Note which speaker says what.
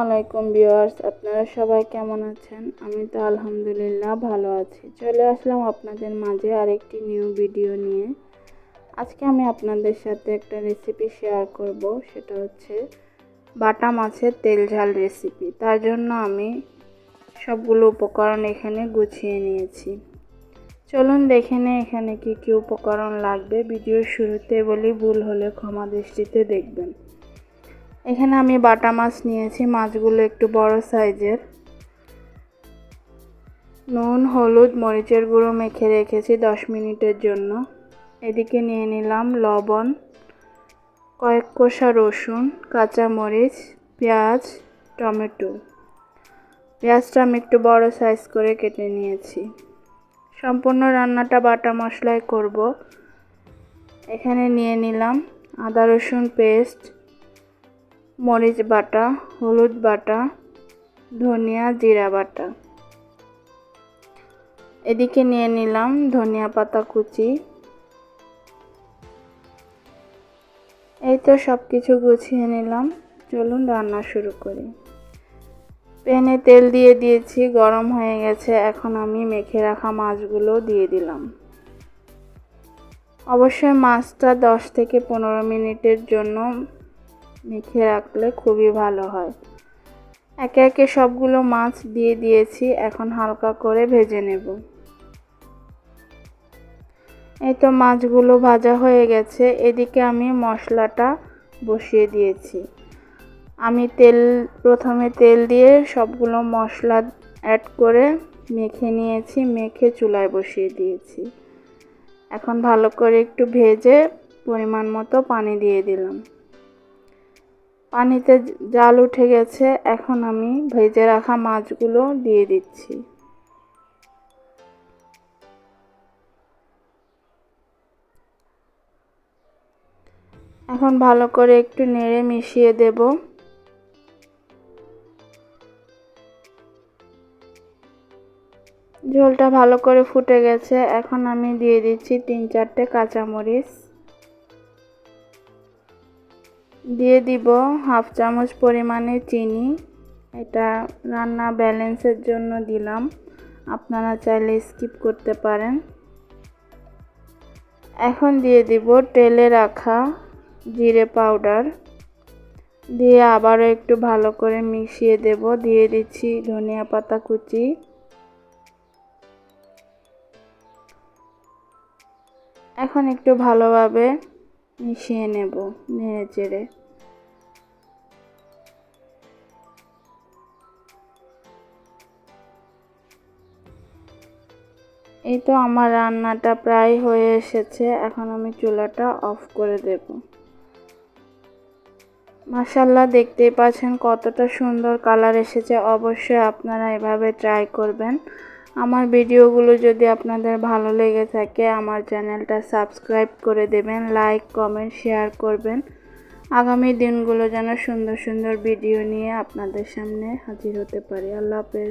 Speaker 1: আলাইকুম ভিউয়ার্স, আপনারা সবাই কেমন আছেন? আমি তো আলহামদুলিল্লাহ ভালো আছি। চলে আসলাম আপনাদের মাঝে আরেকটি নিউ ভিডিও নিয়ে। আজকে আমি আপনাদের সাথে একটা রেসিপি শেয়ার করব, সেটা হচ্ছে বাটা মাছের তেল ঝাল রেসিপি তার জন্য আমি সবগুলো উপকরণ এখানে গুছিয়ে নিয়েছি। চলুন দেখে নে এখানে কি কি উপকরণ লাগবে। ভিডিওর শুরুতে বলি, ভুল হলে ক্ষমা দৃষ্টিতে দেখবেন। এখানে আমি বাটা মাছ নিয়েছি, মাছগুলো একটু বড় সাইজের। নুন, হলুদ, মরিচের গুঁড়ো মেখে রেখেছি দশ মিনিটের জন্য। এদিকে নিয়ে নিলাম লবণ, কয়েক কষা রসুন কাঁচামরিচ পেঁয়াজ, টমেটো। পেঁয়াজটা আমি একটু বড় সাইজ করে কেটে নিয়েছি। সম্পূর্ণ রান্নাটা বাটা মশলায় করব। এখানে নিয়ে নিলাম আদা রসুন পেস্ট মরিচ বাটা, হলুদ বাটা, ধনিয়া জিরা বাটা। এদিকে নিয়ে নিলাম ধনিয়া পাতা কুচি। এই তো সব কিছু গুছিয়ে নিলাম। চলুন রান্না শুরু করি। প্যানে তেল দিয়ে দিয়েছি, গরম হয়ে গেছে। এখন আমি মেখে রাখা মাছগুলো দিয়ে দিলাম। অবশ্যই মাছটা দশ থেকে পনেরো মিনিটের জন্য মেখে রাখলে খুবই ভালো হয়। একে একে সবগুলো মাছ দিয়ে দিয়েছি, এখন হালকা করে ভেজে নেব। এই তো মাছগুলো ভাজা হয়ে গেছে, এদিকে আমি মশলাটা বসিয়ে দিয়েছি। আমি তেল, প্রথমে তেল দিয়ে সবগুলো মশলা অ্যাড করে মেখে নিয়েছি, মেখে চুলায় বসিয়ে দিয়েছি। এখন ভালো করে একটু ভেজে পরিমাণ মতো পানি দিয়ে দিলাম। পানিতে জাল উঠে গেছে, এখন আমি ভেজে রাখা মাছগুলো দিয়ে দিচ্ছি। এখন ভালো করে একটু নেড়ে মিশিয়ে দেব। ঝোলটা ভালো করে ফুটে গেছে, এখন আমি দিয়ে দিচ্ছি তিন চারটে কাঁচামরিচ। দিয়ে দিব হাফ চামচ পরিমাণে চিনি। এটা রান্না ব্যালেন্সের জন্য দিলাম। আপনারা চাইলে স্কিপ করতে পারেন। এখন দিয়ে দিব তেলে রাখা জিরে পাউডার। দিয়ে আবারও একটু ভালো করে মিশিয়ে দেব। দিয়ে দিচ্ছি ধনিয়া পাতা কুচি। এখন একটু ভালোভাবে মিশিয়ে নেব, নেড়ে চেড়ে। এই তো আমার রান্নাটা প্রায় হয়ে এসেছে, এখন আমি চুলাটা অফ করে দেব। মাসাল্লাহ দেখতেই পাচ্ছেন কতটা সুন্দর কালার এসেছে, অবশ্যই আপনারা এভাবে ট্রাই করবেন। আমার ভিডিওগুলো যদি আপনাদের ভালো লেগে থাকে, আমার চ্যানেলটা সাবস্ক্রাইব করে দেবেন, লাইক, কমেন্ট, শেয়ার করবেন। আগামী দিনগুলো যেন সুন্দর সুন্দর ভিডিও নিয়ে আপনাদের সামনে হাজির হতে পারি। আল্লাহ হাফেজ।